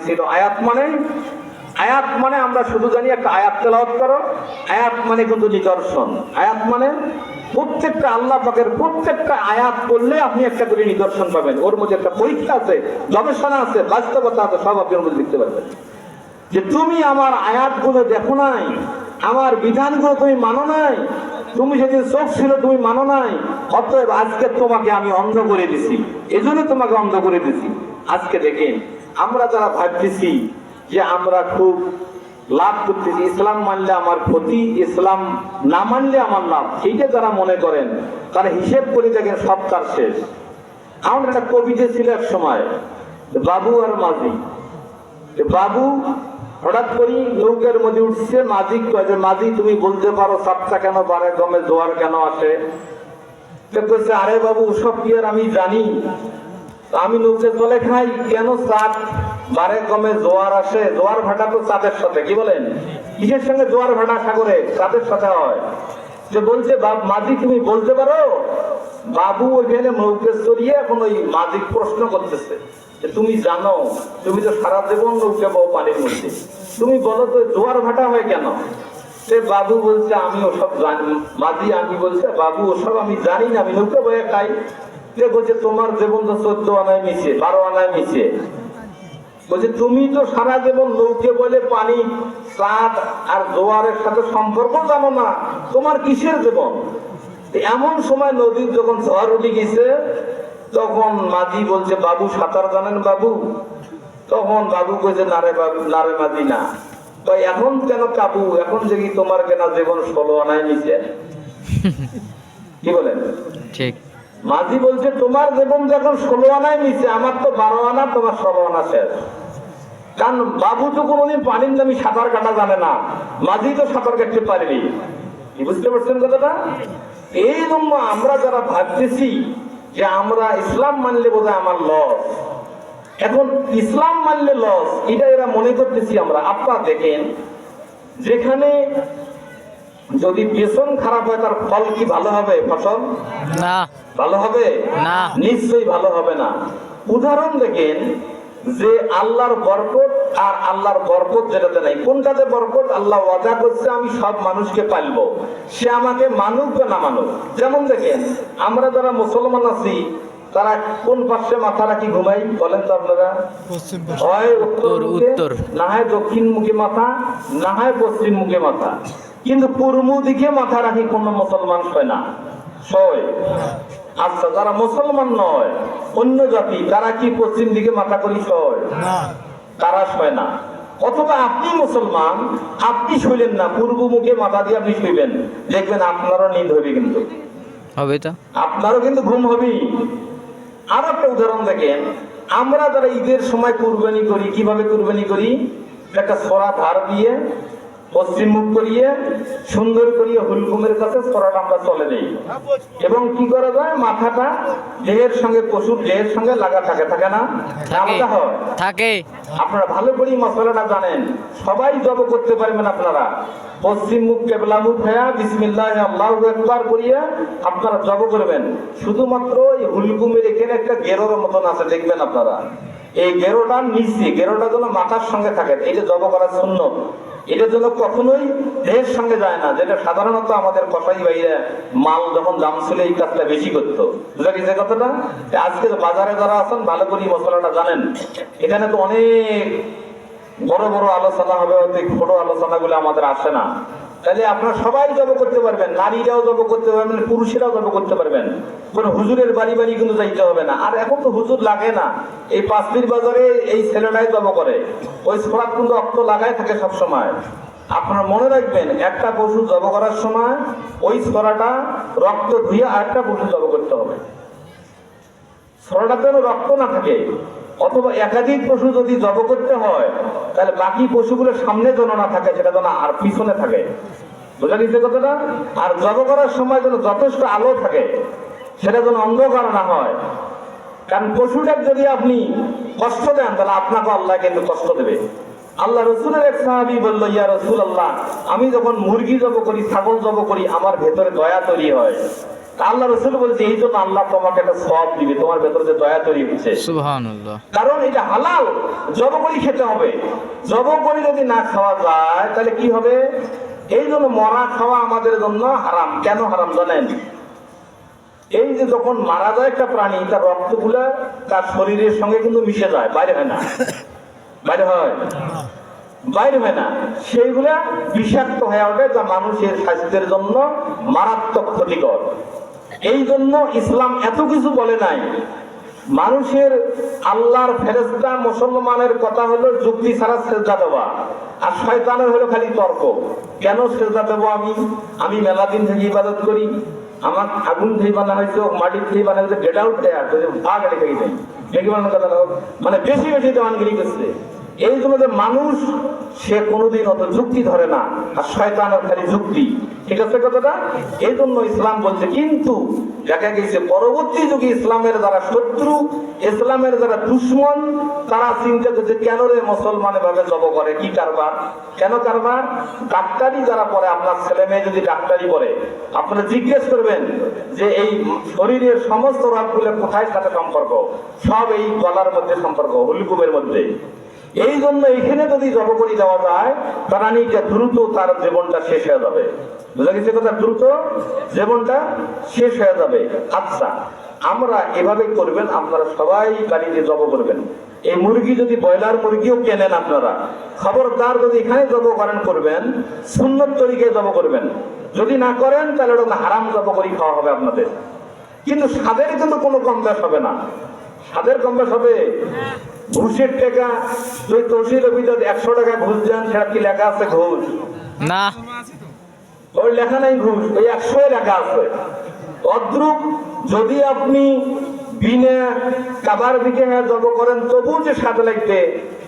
ছিল আয়াত মানে? আয়াত মানে আমরা শুধু জানি একটা আয়াত তেলাওয়াত করো। আয়াত মানে কিন্তু নিদর্শন। আয়াত মানে প্রত্যেকটা আল্লাহ পাকের প্রত্যেকটা আয়াত করলে আপনি একটা করে নিদর্শন পাবেন। ওর মধ্যে একটা পরীক্ষা আছে, গবেষণা আছে, বাস্তবতা আছে, সব আপনি মধ্যে লিখতে পারবেন। যে তুমি আমার আয়াতগুলো দেখো নাই, আমার বিধানগুলো তুমি মানো নাই, তুমি সেদিন চোখ ছিল তুমি মানো নাই, অতএব আজকে তোমাকে আমি অন্ধ করে দিছি। এজন্য তোমাকে অন্ধ করে দিছি। আজকে দেখেন আমরা যারা ভাবতেছি যে আমরা খুব লাভ করতেছি, ইসলাম মানলে আমার ক্ষতি, ইসলাম না মানলে আমার লাভ এইটা যারা মনে করেন, তারা হিসেব করে দেখেন সব তার শেষ। আমার একটা কবিতা ছিল এক সময়, বাবু আর মাঝি। বাবু হঠাৎ করি নৌকার মধ্যে উঠছে, মাঝি কয় যে, মাঝি, তুমি বলতে পারো সাপটা কেন বারে গমে জোয়ার কেন আসে? আরে বাবু, সব কি আর আমি জানি? আমি নৌকে চলে খাই, কেন চাঁদ বারে কমে জোয়ার আসে, জোয়ার ভাটা তো চাঁদের সাথে, কি বলেন? কিসের সঙ্গে জোয়ার ভাটা সাগরে? চাঁদের সাথে হয়। যে বলছে, বাপ, মাঝি, তুমি বলতে পারো? বাবু ওইখানে নৌকে চড়িয়ে এখন ওই মাঝিক প্রশ্ন করতেছে যে, তুমি জানো, তুমি তো সারা জীবন নৌকে পাও পানির মধ্যে। তুমি বলো তো, জোয়ার ভাটা হয় কেন? সে বাবু বলছে, আমি ওসব জানি, মাঝি, আমি বলছে, বাবু, ওসব আমি জানি না, আমি নৌকে বয়ে খাই। সে বলছে তোমার জীবন তো চোদ্দ আনায় মিশে বারো আনায় মিশে। বলছে তুমি তো সারা জীবন নৌকে বলে পানি চাঁদ আর জোয়ারের সাথে সম্পর্ক জানো না। তোমার কিসের জীবন? এমন সময় নদীর যখন ঝড় উঠে গেছে তখন মাঝি বলছে বাবু সাঁতার জানেন বাবু? তখন বাবু কইছে নারে বাবু নারে মাঝি না। তো এখন কেন কাবু? এখন যে তোমার কেনা জীবন ষোলো আনায় নিচে কি বলেন? ঠিক। মাঝি বলছে, তোমার জীবন যখন ষোলো আনায় নিচে আমার তো বারো আনা, তোমার ষোলো আনা শেষ। কারণ বাবু তো কোনোদিন পানির নামি সাঁতার কাটা জানে না। মাঝি তো সাঁতার কাটতে পারেনি। বুঝতে পারছেন কথাটা? এই জন্য আমরা যারা ভাবতেছি যে আমরা ইসলাম মানলে বোধহয় আমার লস এখন ইসলাম মানলে লস এটা এরা মনে করতেছি আমরা। আপনারা দেখেন, যেখানে যদি বেসন খারাপ হয় তার ফল কি ভালো হবে ফসল? না। ভালো হবে? না। নিশ্চয়ই ভালো হবে না। উদাহরণ দেখেন যে আল্লাহর বরকত আর আল্লাহর বরকত যেটাতে নাই। কোনটাতে বরকত? আল্লাহ ওয়াদা করছে আমি সব মানুষকে পালবো। সে আমাকে মানুক বা না মানুক। যেমন দেখেন আমরা যারা মুসলমান আছি তারা কোন পাশে মাথা রাখি ঘুমাই? বলেন তো আপনারা। হয় উত্তর উত্তর, উত্তর। না হয় দক্ষিণ মুখে মাথা না হয় পশ্চিম মুখে মাথা। কিন্তু পূর্ব দিকে মাথা রাখি কোন মুসলমান হয় না। আচ্ছা যারা মুসলমান নয় অন্য জাতি তারা কি পশ্চিম দিকে মাথা করি সয় তারা সয় না। অথবা আপনি মুসলমান আপনি শুইলেন না পূর্ব মুখে মাথা দিয়ে আপনি শুইবেন। দেখবেন আপনারও নিদ হবে কিন্তু। হবে তো আপনারও কিন্তু ঘুম হবেই। আর একটা উদাহরণ দেখেন আমরা যারা ঈদের সময় কুরবানি করি কীভাবে কুরবানি করি? একটা সরা ধার দিয়ে পশ্চিম মুখ করিয়ে সুন্দর করিয়ে হুলকুমের কাছে আমরা চলে দেই এবং কি করা যায়? মাথাটা দেহের সঙ্গে পশুর দেহের সঙ্গে লাগা থাকে থাকে না? থাকে আপনারা ভালো করে মশলাটা জানেন। সবাই জব করতে পারবেন আপনারা। পশ্চিম মুখ কেবলা মুখ হ্যাঁ বিসমিল্লাহ আল্লাহ একবার করিয়া আপনারা জব করবেন। শুধুমাত্র এই হুলকুমের এখানে একটা গেরোর মতন আছে দেখবেন আপনারা। এই গেরোটার নিচে গেরোটা যেন মাথার সঙ্গে থাকে এটা জব করা শূন্য, এটা যেন কখনোই দেহের সঙ্গে যায় না, যেটা সাধারণত আমাদের কষাই বাইরে মাল যখন দাম ছিল এই কাজটা বেশি করতো। বুঝা গেছে কথাটা? আজকে বাজারে যারা আছেন, ভালো করে মশলাটা জানেন। এখানে তো অনেক বড় বড় আলোচনা হবে অতি ছোট আলোচনাগুলো আমাদের আসে না। তাহলে আপনারা সবাই জব করতে পারবেন, নারীরাও জব করতে পারবেন, পুরুষেরাও জব করতে পারবেন। কোন হুজুরের বাড়ি বাড়ি কিন্তু যাইতে হবে না। আর এখন তো হুজুর লাগে না। এই পাঁচমির বাজারে এই ছেলেটাই জব করে। ওই ছোড়া কিন্তু অক্ত লাগাই থাকে সব সময় আপনারা মনে রাখবেন, একটা পশু জব করার সময় ওই ছড়াটা রক্ত ধুয়ে আরেকটা পশু জব করতে হবে। ছড়াটাতে যেন রক্ত না থাকে। অথবা একাধিক পশু যদি জব করতে হয়, তাহলে বাকি পশুগুলোর সামনে যেন না থাকে, সেটা যেন আর পিছনে থাকে। বোঝা গেছে কথাটা? আর জব করার সময় যেন যথেষ্ট আলো থাকে। সেটা যেন অন্ধকার না হয়। কারণ পশুটার যদি আপনি কষ্ট দেন তাহলে আপনাকে আল্লাহ কিন্তু কষ্ট দেবে। আল্লাহ রসুলের এক সাহাবি বলল ইয়া রসুল আল্লাহ আমি যখন মুরগি জব করি ছাগল জব করি আমার ভেতরে দয়া তৈরি হয়। আল্লাহ রসুল বলছে এই জন্য আল্লাহ তোমাকে একটা সব দিবে তোমার ভেতরে যে দয়া তৈরি হচ্ছে। কারণ এটা হালাল জব করি খেতে হবে। জব করি যদি না খাওয়া যায় তাহলে কি হবে? এই জন্য মরা খাওয়া আমাদের জন্য হারাম। কেন হারাম জানেন? যে যখন মারা যায় একটা প্রাণী, তার রক্তগুলা তার শরীরের সঙ্গে কিন্তু মিশে যায়, বাইরে হয় না। বাইরে হয়। বাইরে হয় না। সেইগুলা বিষাক্ত হয়ে ওঠে, যা মানুষের স্বাস্থ্যের জন্য মারাত্মক ক্ষতিকর। এই জন্য ইসলাম এত কিছু বলে নাই। মানুষের আল্লাহর ফেরেস্তা মুসলমানের কথা হলো যুক্তি ছাড়া শ্রদ্ধা দেওয়া। আর শয়তানের হলো খালি তর্ক। কেন শ্রদ্ধা দেবো আমি? আমি মেলা দিন থেকে ইবাদত করি। আমার আগুন থেকে বানা হয়েছে মাটির থেকে বানা হয়েছে গেট আউট দেয় ভাগ হলো, মানে বেশি বেশি দেওয়ানগিরি করছে। এই জন্য যে মানুষ, সে কোনোদিন অত যুক্তি ধরে না। আর শয়তানের খালি যুক্তি। ঠিক আছে কথাটা? এই জন্য ইসলাম বলছে, কিন্তু দেখা গেছে পরবর্তী যুগে ইসলামের যারা শত্রু, ইসলামের যারা দুশ্মন, তারা চিন্তা করছে, কেন রে মুসলমান ভাবে জব করে? কি কারবার? কেন কারবার? ডাক্তারি যারা পড়ে, আপনার ছেলে মেয়ে যদি ডাক্তারি পড়ে, আপনারা জিজ্ঞেস করবেন যে এই শরীরের সমস্ত রোগগুলো কোথায় সাথে সম্পর্ক? সব এই গলার মধ্যে সম্পর্ক, হুলকুমের মধ্যে। এই জন্য এখানে যদি জব জবকরি দেওয়া যায়, তারা প্রাণীটা দ্রুত তার জীবনটা শেষ হয়ে যাবে। বুঝা গেছে কথা? দ্রুত জীবনটা শেষ হয়ে যাবে। আচ্ছা আমরা এভাবে করবেন, আপনারা সবাই বাড়িতে জব করবেন। এই মুরগি যদি ব্রয়লার মুরগিও কেনেন আপনারা? খবরদার যদি এখানে জব করেন, করবেন সুন্দর তরিকায় জব করবেন। যদি না করেন, তাহলে ওটা হারাম জব করি খাওয়া হবে আপনাদের। কিন্তু স্বাদের কিন্তু কোনো কম হবে না। স্বাদের কম হবে? ঘুষের টাকা যদি তহসিল অফিসে একশো টাকা ঘুষ যান সেটা কি লেখা আছে ঘুষ? না। ওই লেখা নাই ঘুষ ওই একশো লেখা আছে। অদ্রুপ যদি আপনি বিনা কাবার দিকে জব করেন তবু যে সাথে লাগবে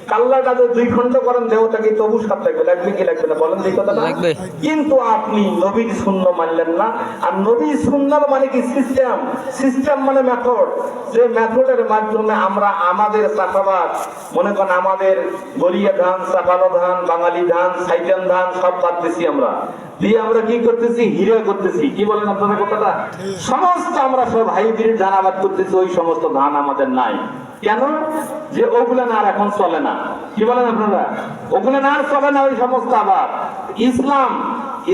কাল্লাটা যদি দুই খন্ড করেন দেহটাকে তবু স্বাদ লাগবে? লাগবে কি লাগবে না? বলেন এই কথাটা। লাগবে। কিন্তু আপনি নবীর শূন্য মানলেন না। আর নবীর মানে কি সিস্টেম সিস্টেম মানে মেথড যে মেথডের মাধ্যমে আমরা আমাদের চাষাবাদ মনে করেন আমাদের গড়িয়া ধান চাপালো ধান বাঙালি ধান সাইটেন ধান সব বাদ দিছি আমরা। দিয়ে আমরা কি করতেছি? হিরে করতেছি। কি বলেন আপনাদের কথাটা? সমস্ত আমরা সব হাইব্রিড ধান আবাদ করতেছি ওই সমস্ত ধান আমাদের নাই। কেন? যে ওগুলা না আর এখন চলে না। কি বলেন আপনারা? ওগুলা না আর চলে না ওই সমস্ত আবার। ইসলাম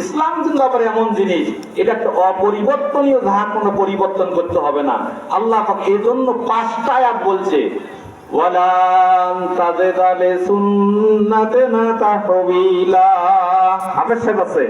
ইসলাম কিন্তু আবার এমন জিনিস, এটা একটা অপরিবর্তনীয় যাহা কোনো পরিবর্তন করতে হবে না। আল্লাহ এই জন্য পাঁচটা আয়াত বলছে তাহবিলা। আবশ্যক আছে।